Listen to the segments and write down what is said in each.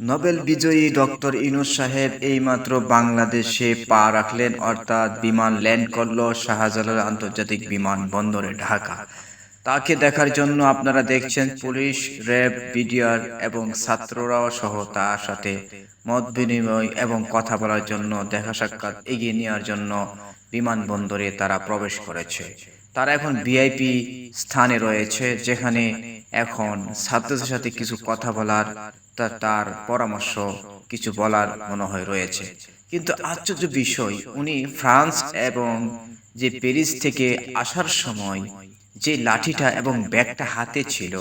Nobel বিজয়ী doctor Yunus সাহেব এইমাত্র বাংলাদেশে পা রাখলেন, অর্থাৎ বিমান ল্যান্ড করল শাহজালাল আন্তর্জাতিক বিমান বন্দরে ঢাকা। তাকে দেখার জন্য আপনারা দেখছেন পুলিশ, র্যাব, বিডিআর এবং ছাত্ররাও সহ তার সাথে মত বিনিময় এবং কথা বলার জন্য, দেখা সাক্ষাৎ এগিয়ে নেওয়ার জন্য বিমানবন্দরে তারা প্রবেশ করেছে। তারা এখন ভিআইপি স্থানে রয়েছে, যেখানে এখন ছাত্রদের সাথে কিছু কথা বলার তা তার পরামর্শ কিছু বলার মনে হয় রয়েছে। কিন্তু আশ্চর্য বিষয়, উনি ফ্রান্স এবং যে প্যারিস থেকে আসার সময় যে লাঠিটা এবং ব্যাগটা হাতে ছিল,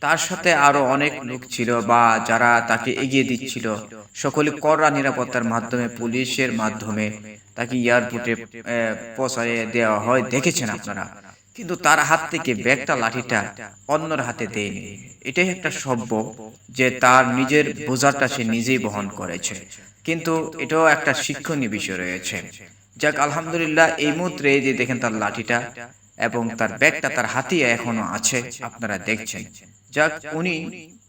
তার সাথে আরও অনেক লোক ছিল বা যারা তাকে এগিয়ে দিচ্ছিল। সকলে কড়া নিরাপত্তার মাধ্যমে, পুলিশের মাধ্যমে তাকে এয়ারপোর্টে পৌঁছায় দেওয়া হয়। দেখেছেন আপনারা? কিন্তু তার হাত থেকে ব্যাগটা লাঠিটা অন্যর হাতে দেয়নি। এটাই একটা সভ্য যে তার নিজের বোঝাটা সে নিজেই বহন করেছে। কিন্তু এটাও একটা শিক্ষণীয় বিষয় রয়েছে। যাক, আলহামদুলিল্লাহ, এই মুহূর্তে যে দেখেন তার লাঠিটা এবং তার ব্যাগটা তার হাতে এখনও আছে, আপনারা দেখছেন। যাক, উনি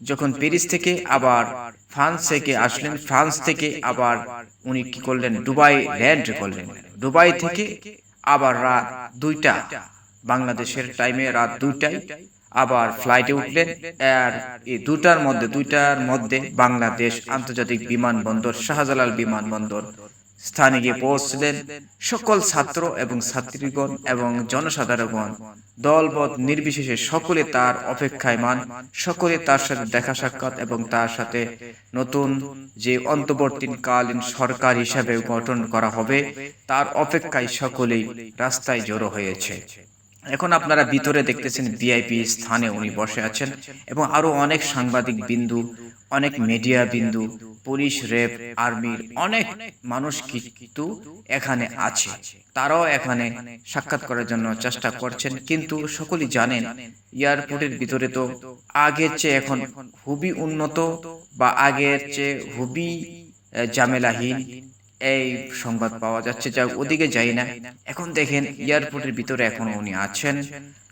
যখন প্যারিস থেকে আবার ফ্রান্স থেকে আসলেন, ফ্রান্স থেকে আবার উনি কি করলেন? দুবাই ল্যান্ড করলেন। দুবাই থেকে আবার রাত দুইটা বাংলাদেশের টাইমে রাত দুইটায়, আবার ফ্লাইটে উঠলেন, আর এই দুটার মধ্যে, দুইটার মধ্যে বাংলাদেশ আন্তর্জাতিক বিমানবন্দর, শাহজালাল বিমানবন্দর স্থানে গিয়ে পৌঁছলেন সকল ছাত্র এবং ছাত্রীগণ এবং জনসাধারণগণ। দলবদ নির্বিশেষে সকলে তার অপেক্ষায় মান সকলে তার সাথে দেখা সাক্ষাৎ এবং তার সাথে নতুন যে অন্তর্বর্তীকালীন সরকার হিসাবে গঠন করা হবে, তার অপেক্ষায় সকলেই রাস্তায় জড়ো হয়েছে। এখন আপনারা ভিতরে দেখতেছেন ভিআইপি স্থানে উনি বসে আছেন এবং আরও অনেক সাংবাদিক বিন্দু, অনেক মিডিয়া বিন্দু, পুলিশ র্যাব আর্মির অনেক মানুষ কিন্তু এখানে আছে। তারাও এখানে সাক্ষাৎ করার জন্য চেষ্টা করছেন, কিন্তু সকলেই জানেন, এয়ারপোর্টের ভিতরে তো আগের চেয়ে এখন খুবই উন্নত বা আগের চেয়ে খুবই জামেলাহীন এই সংবাদ পাওয়া যাচ্ছে যা ওদিকে যাই না। এখন দেখেন এয়ারপোর্টের ভিতরে এখন উনি আছেন।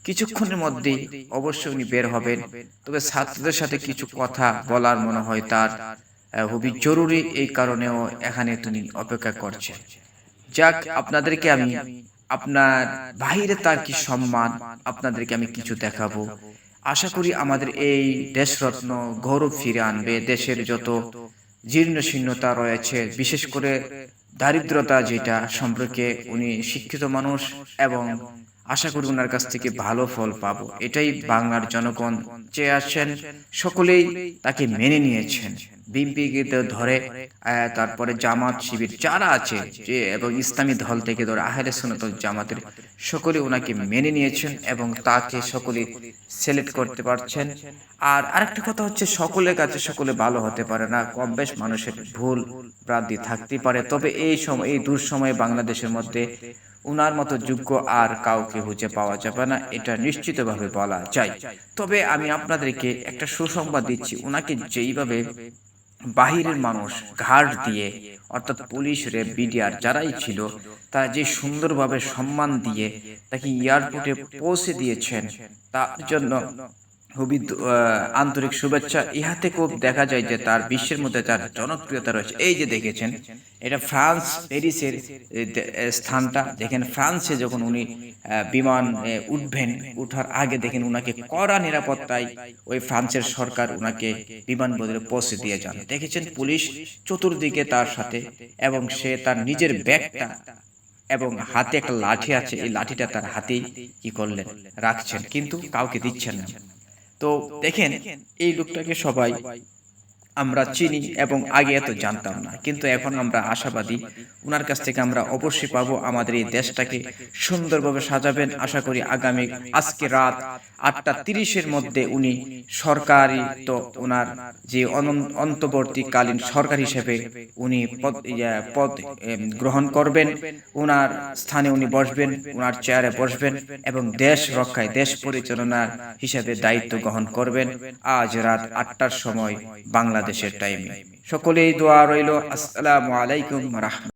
কিছুক্ষণের মধ্যে অবশ্যই উনি বের হবেন। তবে ছাত্রদের সাথে কিছু কথা বলার মনে হয় তার খুবই জরুরি এই কারণেও এখানে তিনি অপেক্ষা করছেন। যাক, আপনাদেরকে আমি, আপনার বাহিরে তার কি সম্মান, আপনাদেরকে আমি কিছু দেখাবো। আশা করি আমাদের এই দেশরত্ন গৌরব ফিরে আনবে। দেশের যত জীর্ণ শীর্ণতা রয়েছে, বিশেষ করে দারিদ্রতা যেটা সম্পর্কে উনি শিক্ষিত মানুষ এবং আশা করি ওনার কাছ থেকে ভালো ফল পাবো। এটাই বাংলার জনগণ চেয়ে আসছেন সকলেই তাকে মেনে নিয়েছেন। বিএনপিকে ধরে তারপরে জামাত শিবির যারা আছে, যে এবং ইসলামী দল থেকে ধরে আহলে সুনত জামাতের সকলে ওনাকে মেনে নিয়েছেন এবং তাকে সকলে সিলেক্ট করতে পারছেন। আর আরেকটা কথা হচ্ছে, সকলের কাছে সকলে ভালো হতে পারে না, কম বেশ মানুষের ভুল ভ্রান্তি থাকতে পারে। তবে এই সময় এই দুঃসময়ে বাংলাদেশের মধ্যে উনার মতো যোগ্য আর কাউকে খুঁজে পাওয়া যাবে না, এটা নিশ্চিতভাবে বলা যায়। তবে আমি আপনাদেরকে একটা সুসংবাদ দিচ্ছি, উনাকে যেইভাবে বাহিরের মানুষ ঘাট দিয়ে, অর্থাৎ পুলিশ রে, বিডিআর যারাই ছিল, তারা যে সুন্দরভাবে সম্মান দিয়ে তাকে এয়ারপোর্টে পৌঁছে দিয়েছেন, তার জন্য খুবই আন্তরিক শুভেচ্ছা। ইহাতে খুব দেখা যায় যে তার বিশ্বের মধ্যে তার জনপ্রিয়তা রয়েছে। এই যে দেখেছেন এটা ফ্রান্স প্যারিসের স্থানটা। দেখেন ফ্রান্সে যখন উনি বিমান উঠবেন, উঠার আগে দেখেন উনাকে কড়া নিরাপত্তায় ওই ফ্রান্সের সরকার উনাকে বিমানবন্দরে পৌঁছে দিয়ে যান। দেখেছেন পুলিশ চতুর্দিকে তার সাথে এবং সে তার নিজের ব্যাগটা এবং হাতে একটা লাঠি আছে, এই লাঠিটা তার হাতেই কি করলেন? রাখছেন, কিন্তু কাউকে দিচ্ছেন না। তো দেখেন, এই লোকটাকে সবাই আমরা চিনি এবং আগে এত জানতাম না। কিন্তু এখন আমরা আশাবাদী ওনার কাছ থেকে আমরা অবশ্যই পাবো আমাদের এই দেশটাকে সুন্দরভাবে সাজাবেন। আশা করি আগামী আজকে রাত আটটা তিরিশের মধ্যে উনি সরকারি তো ওনার যে অন্তর্বর্তীকালীন সরকার হিসেবে উনি পদ পদ গ্রহণ করবেন। ওনার স্থানে উনি বসবেন ওনার চেয়ারে বসবেন এবং দেশ রক্ষায়, দেশ পরিচালনার হিসেবে দায়িত্ব গ্রহণ করবেন। আজ রাত আটটার সময় বাংলাদেশের টাইমে সকলেই দোয়া রইল আসসালামু আলাইকুম রাহমাত